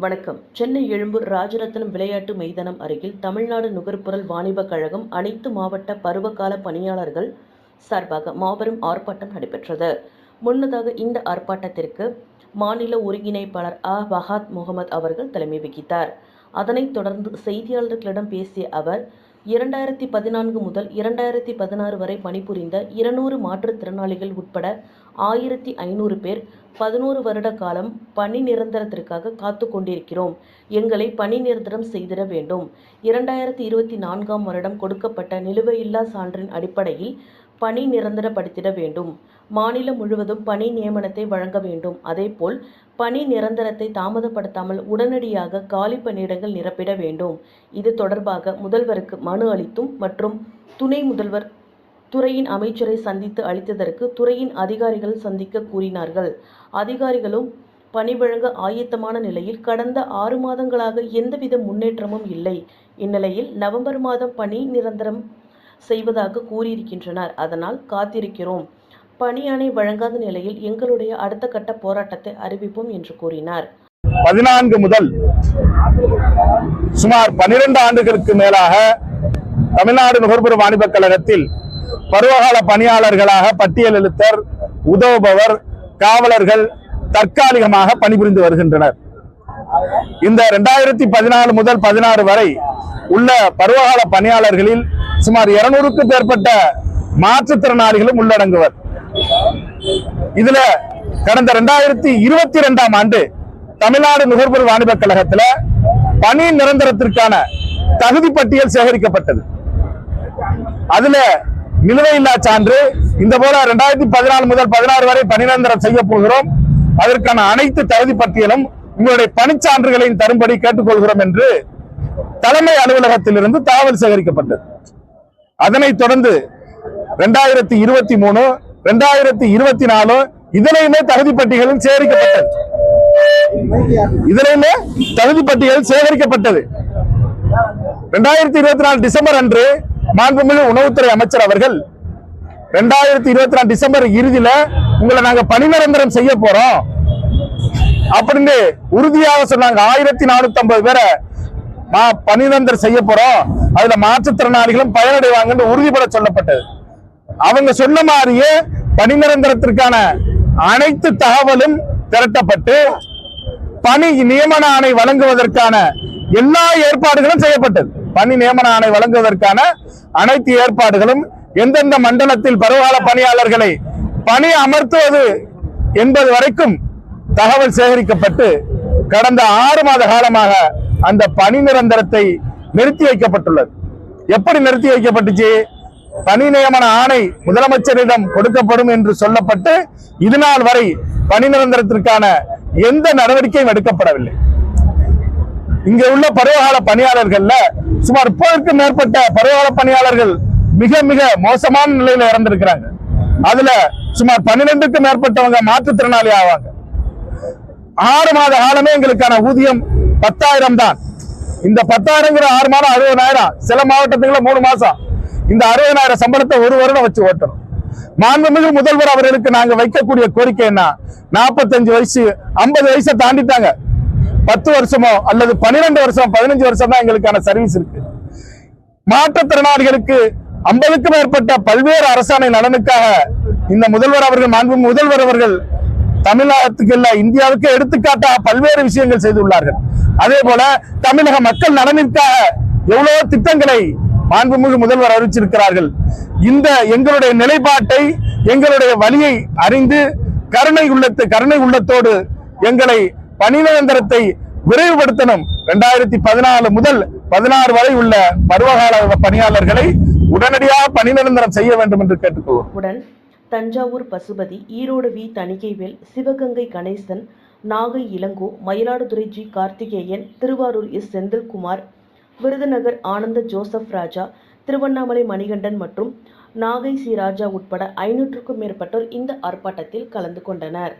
வணக்கம். சென்னை எழும்பூர் ராஜரத்னம் விளையாட்டு மைதானம் அருகில் தமிழ்நாடு நுகர்பொருள் வாணிப கழகம் அனைத்து மாவட்ட பருவகால பணியாளர்கள் சார்பாக மாபெரும் ஆர்ப்பாட்டம் நடைபெற்றது. முன்னதாக இந்த ஆர்ப்பாட்டத்திற்கு மாநில ஒருங்கிணைப்பாளர் அ. வஹாத் முகமது அவர்கள் தலைமை வகித்தார். அதனைத் தொடர்ந்து செய்தியாளர்களிடம் பேசிய அவர் இரண்டாயிரத்தி பதினான்கு முதல் இரண்டாயிரத்தி பதினாறு வரை பணிபுரிந்த இருநூறு மாற்றுத்திறனாளிகள் உட்பட ஆயிரத்தி ஐநூறு பேர் பதினோரு வருட காலம் பணி நிரந்தரத்திற்காக காத்து கொண்டிருக்கிறோம். எங்களை பணி நிரந்தரம் செய்திட வேண்டும். இரண்டாயிரத்தி இருபத்தி நான்காம் வருடம் கொடுக்கப்பட்ட நிலுவையில்லா சான்றின் அடிப்படையில் பணி நிரந்தரப்படுத்திட வேண்டும். மாநிலம் முழுவதும் பணி நியமனத்தை வழங்க வேண்டும். அதேபோல் பணி நிரந்தரத்தை தாமதப்படுத்தாமல் உடனடியாக காலி பணியிடங்கள் நிரப்பிட வேண்டும். இது தொடர்பாக முதல்வருக்கு மனு அளித்தும் மற்றும் துணை முதல்வர் துறையின் அமைச்சரை சந்தித்து அளித்ததற்கு துறையின் அதிகாரிகள் சந்திக்க கூறினார்கள். அதிகாரிகளும் பணி வழங்க ஆயத்தமான நிலையில் கடந்த ஆறு மாதங்களாக எந்தவித முன்னேற்றமும் இல்லை. இந்நிலையில் நவம்பர் மாதம் பணி நிரந்தரம் செய்வதாக கூறியிருக்கின்றனர். அதனால் காத்திருக்கிறோம். பணியாணை வழங்காத நிலையில் எங்களுடைய அடுத்த கட்ட போராட்டத்தை அறிவிப்போம் என்று கூறினார். பதினான்கு முதல் சுமார் பனிரெண்டு ஆண்டுகளுக்கு மேலாக தமிழ்நாடு நுகர்புற வாணிபக் கழகத்தில் பருவகால பணியாளர்களாக பட்டியலெழுத்தர் உதவுபவர் காவலர்கள் தற்காலிகமாக பணிபுரிந்து வருகின்றனர். இந்த இரண்டாயிரத்தி பதினாலு முதல் பதினாறு வரை உள்ள பருவகால பணியாளர்களில் சுமார் இருநூறுக்கும் மேற்பட்ட மாற்றுத்திறனாளிகளும் உள்ளடங்குவர். இதுல கடந்த ரெண்டாயிரத்தி இருபத்தி ரெண்டாம் ஆண்டு தமிழ்நாடு நுகர்பொருள் வாணிபக் கழகத்துல பணி நிரந்தரத்திற்கான தகுதி பட்டியல் சேகரிக்கப்பட்டது. அதுல நிலுவையில்லா சான்று இந்த போல ரெண்டாயிரத்தி பதினாலு முதல் பதினாறு வரை பணி நிரந்தரம் செய்ய போகிறோம். அதற்கான அனைத்து தகுதி பட்டியலும் உங்களுடைய பணிச்சான்றுகளையும் தரும்படி கேட்டுக்கொள்கிறோம் என்று தலைமை அலுவலகத்திலிருந்து தகவல் சேகரிக்கப்பட்டது. அதனைத் தொடர்ந்து ரெண்டாயிரத்தி இருபத்தி மூணு ரெண்டாயிரத்தி இருபத்தி நாலு இதுலயுமே தகுதி பட்டியலும் சேகரிக்கப்பட்டது. இதுலயுமே தகுதி பட்டியல் சேகரிக்கப்பட்டது. ரெண்டாயிரத்தி இருபத்தி நாலு டிசம்பர் அன்று மாண்புமிகு உணவுத்துறை அமைச்சர் அவர்கள் ரெண்டாயிரத்தி இருபத்தி நாலு டிசம்பர் இறுதியில உங்களை நாங்க பணி நிரந்தரம் செய்ய போறோம். அப்படின்னு உறுதியாக சொன்னாங்க. ஆயிரத்தி நானூத்தி ஐம்பது பேரை மா செய்ய போறோம். அதுல மாற்றுத்திறனாளிகளும் பயனடைவாங்கன்னு உறுதிபட சொல்லப்பட்டது. அவங்க சொன்ன மாதிரியே பணி நிரந்தரத்திற்கான அனைத்து தகவலும் திரட்டப்பட்டு பணி நியமன ஆணை வழங்குவதற்கான எல்லா ஏற்பாடுகளும் செய்யப்பட்டது. பணி நியமன ஆணை வழங்குவதற்கான அனைத்து ஏற்பாடுகளும் எந்தெந்த மண்டலத்தில் பருவகால பணியாளர்களை பணி அமர்த்துவது என்பது வரைக்கும் தகவல் சேகரிக்கப்பட்டு கடந்த ஆறு மாத காலமாக அந்த பணி நிரந்தரத்தை நிறுத்தி வைக்கப்பட்டுள்ளது. எப்படி நிறுத்தி வைக்கப்பட்டுச்சு? பணி நியமன ஆணை முதலமைச்சரிடம் கொடுக்கப்படும் என்று சொல்லப்பட்டு இது நாள் வரை பணி நிரந்தரத்திற்கான எந்த நடவடிக்கையும் எடுக்கப்படவில்லை. இங்க உள்ள பருவகால பணியாளர்கள்ல சுமார் முப்பதற்கும் மேற்பட்ட பருவகால பணியாளர்கள் மிக மிக மோசமான நிலையில இறந்திருக்கிறாங்க. அதுல சுமார் பன்னிரெண்டுக்கும் மேற்பட்டவங்க மாற்றுத்திறனாளி ஆவாங்க. ஆறு மாத காலமே எங்களுக்கான ஊதியம் பத்தாயிரம் தான். இந்த பத்தாயிரங்கிற ஆறு மாதம் அறுபதாயிரம். சில மாவட்டத்துக்குள்ள மூணு மாசம். இந்த அறுபதாயிரம் சம்பளத்தை ஒரு வருடம் வச்சு ஓட்டணும். மாண்புமிகு முதல்வர் அவர்களுக்கு நாங்க வைக்கக்கூடிய கோரிக்கை என்ன? நாற்பத்தஞ்சு வயசு ஐம்பது வயசை தாண்டிட்டாங்க. பத்து வருஷமோ அல்லது பன்னிரெண்டு வருஷம் பதினஞ்சு வருஷம் தான் எங்களுக்கான சர்வீஸ் இருக்கு. மாற்றுத்திறனாளிகளுக்கு ஐம்பதுக்கும் மேற்பட்ட பல்வேறு அரசாணை நலனுக்காக இந்த முதல்வர் அவர்கள் மாண்பு முதல்வர் அவர்கள் தமிழகத்துக்கு இல்ல இந்தியாவுக்கு எடுத்துக்காட்டாக பல்வேறு விஷயங்கள் செய்துள்ளார்கள். அதே போல தமிழக மக்கள் நலனிற்காக எவ்வளவு திட்டங்களை மாண்புமிகு முதல்வர் அறிவிச்சிருக்கிறார்கள். இந்த எங்களுடைய நிலைப்பாட்டை எங்களுடைய வழியை அறிந்து கருணை உள்ளத்து கருணை உள்ளத்தோடு எங்களை பணி விரைவுபடுத்தணும். இரண்டாயிரத்தி பதினாலு முதல் பதினாறு வரை உள்ள பருவகால பணியாளர்களை உடனடியாக பணிநிரந்தரம் செய்ய வேண்டும் என்று கேட்டுக்கொள்வோம். உடன் Thanjavur Pasupathi Erode V Thanikaivel Sivaganga Ganesan Nagai Ilango Mayiladuthurai G. Karthikeyan Thiruvarur S. Senthilkumar Virudhunagar Anand Joseph Raja Tiruvannamalai Manikandan மற்றும் நாகை சி. ராஜா உட்பட ஐநூற்றுக்கும் மேற்பட்டோர் இந்த ஆர்ப்பாட்டத்தில் கலந்து கொண்டனர்.